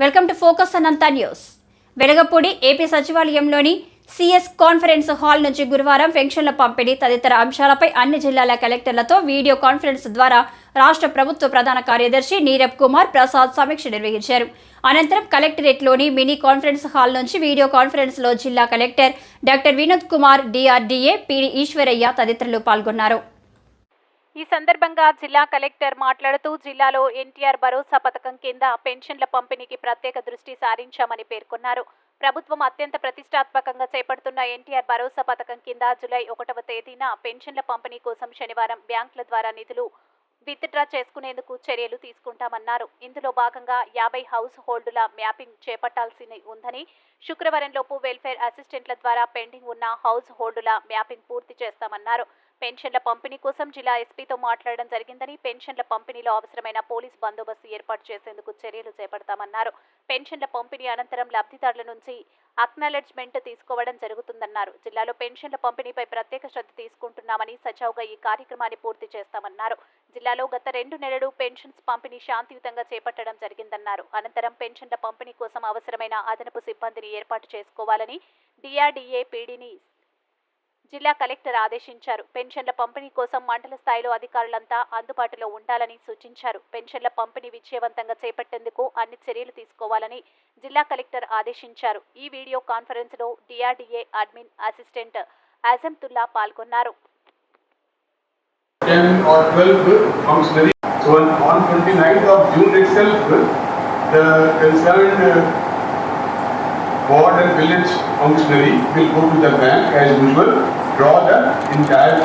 Welcome to focus Anantha news. Velagapudi AP సచివాలయంలోని CS conference hall నుంచి గురువారం పెన్షన్ల పంపిణీ తదితర అంశాలపై అన్ని జిల్లాల కలెక్టర్లతో వీడియో కాన్ఫరెన్స్ ద్వారా రాష్ట్ర ప్రభుత్వ ప్రధాన కార్యదర్శి నీరబ్ కుమార్ ప్రసాద్ సమీక్ష నిర్వహించారు. అనంతరం కలెక్టరేట్లోని మినీ కాన్ఫరెన్స్ హాల్ నుంచి వీడియో కాన్ఫరెన్స్లో జిల్లా collector doctor Vinod Kumar DRDA PD Eswaraiah తదితరులు పాల్గొన్నారు. ఈ సందర్భంగా జిల్లా కలెక్టర్ మాట్లాడుతూ జిల్లాలో ఎన్టీఆర్ భరోసా పథకం కింద పెన్షన్ల పంపిణీకి ప్రత్యేక దృష్టి సారించామని పేర్కొన్నారు. ప్రభుత్వం అత్యంత ప్రతిష్టాత్మకంగా చేపడుతున్న ఎన్టీఆర్ భరోసా పథకం కింద జులై ఒకటవ తేదీన పెన్షన్ల పంపిణీ కోసం శనివారం బ్యాంకుల ద్వారా నిధులు విత్డ్రా చేసుకునేందుకు చర్యలు తీసుకుంటామన్నారు. ఇందులో భాగంగా యాభై హౌస్ హోల్డుల మ్యాపింగ్ చేపట్టాల్సి ఉందని శుక్రవారంలోపు వెల్ఫేర్ అసిస్టెంట్ల ద్వారా పెండింగ్ ఉన్న హౌస్ హోల్డుల మ్యాపింగ్ పూర్తి చేస్తామన్నారు. పెన్షన్ల పంపిణీ కోసం జిల్లా ఎస్పీతో మాట్లాడడం జరిగిందని పెన్షన్ల పంపిణీలో అవసరమైన పోలీస్ బందోబస్తు ఏర్పాటు చేసేందుకు చర్యలు చేపడతామన్నారు. పెన్షన్ల పంపిణీ అనంతరం లబ్ధిదారుల నుంచి అక్నాలెడ్జ్మెంట్ తీసుకోవడం జరుగుతుందన్నారు. జిల్లాలో పెన్షన్ల పంపిణీపై ప్రత్యేక శ్రద్ధ తీసుకుంటున్నామని సజావుగా ఈ కార్యక్రమాన్ని పూర్తి చేస్తామన్నారు. జిల్లాలో గత రెండు నెలలు పెన్షన్స్ పంపిణీ శాంతియుతంగా చేపట్టడం జరిగిందన్నారు. అనంతరం పెన్షన్ల పంపిణీ కోసం అవసరమైన అదనపు సిబ్బందిని ఏర్పాటు చేసుకోవాలని డిఆర్డీఏ పీడీని జిల్లా కలెక్టర్ ఆదేశించారు. పెన్షన్ల పంపిణీ కోసం మండల స్థాయిలో అధికారులంతా అందుబాటులో ఉండాలని సూచించారు. పెన్షన్ల పంపిణీ విజయవంతంగా చేపట్టేందుకు అన్ని చర్యలు తీసుకోవాలని జిల్లా కలెక్టర్ ఆదేశించారు. ఈ వీడియో కాన్ఫరెన్స్లో డిఆర్డీఏ అడ్మిన్ అసిస్టెంట్ అజంతుల్లా పాల్గొన్నారు. So on 29th of June itself, the concerned village functionary will go to the bank as usual, draw the entire